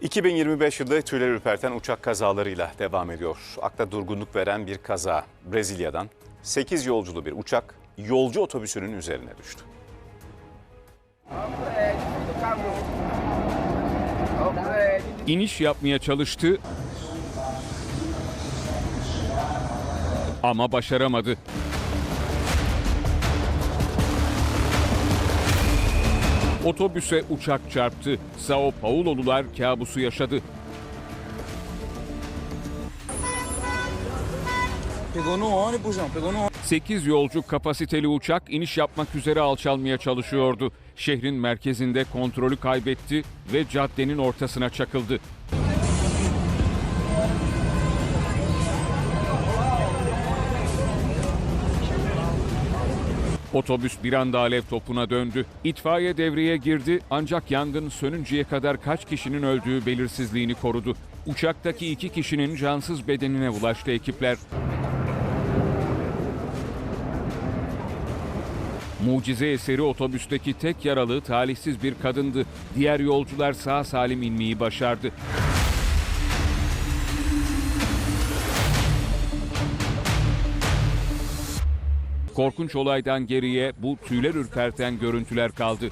2025 yılı tüyler ürperten uçak kazalarıyla devam ediyor. Akla durgunluk veren bir kaza Brezilya'dan 8 yolculu bir uçak yolcu otobüsünün üzerine düştü. İniş yapmaya çalıştı ama başaramadı. Otobüse uçak çarptı. Sao Paulo'lular kabusu yaşadı. Pegou no ônibus, não. Pegou no ônibus. 8 yolcu kapasiteli uçak iniş yapmak üzere alçalmaya çalışıyordu. Şehrin merkezinde kontrolü kaybetti ve caddenin ortasına çakıldı. Otobüs bir anda alev topuna döndü. İtfaiye devreye girdi ancak yangın sönünceye kadar kaç kişinin öldüğü belirsizliğini korudu. Uçaktaki iki kişinin cansız bedenine ulaştı ekipler. Mucize eseri otobüsteki tek yaralı talihsiz bir kadındı. Diğer yolcular sağ salim inmeyi başardı. Korkunç olaydan geriye bu tüyler ürperten görüntüler kaldı.